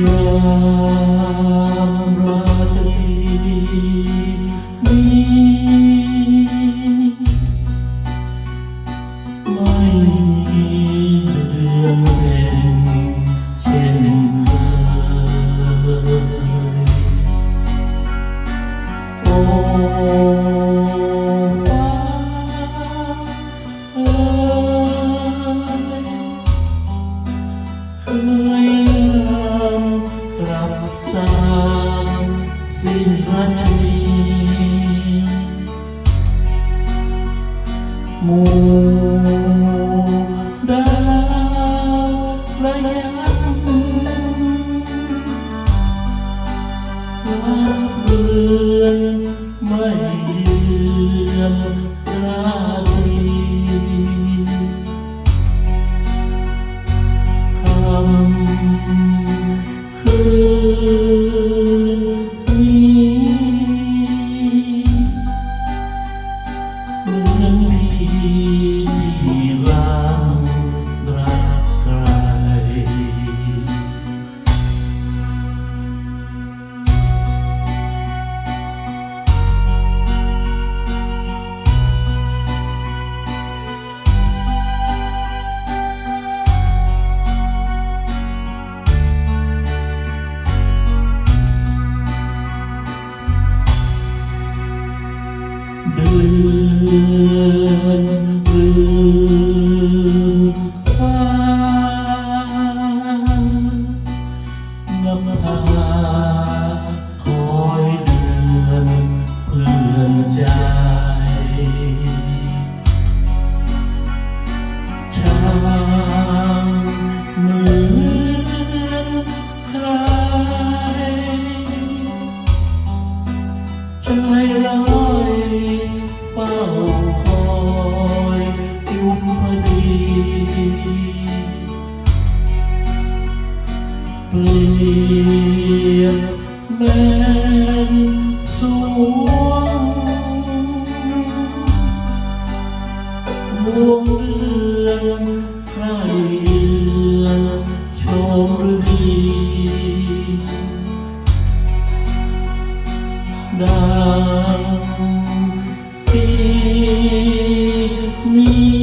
ยามราตรีนี้ไม่มีเดือนเพ็ญเช่นเคยโอ้ฟ้าเอ๋ย สิ้นพระชีมู่ดาวระยับรับเรือนไม่เยือนราตรีคำคืน น คอยยุบพอดีเปลี่ยนแบนสวงวงเดือนใครเดือนชมฤดีดัง นี้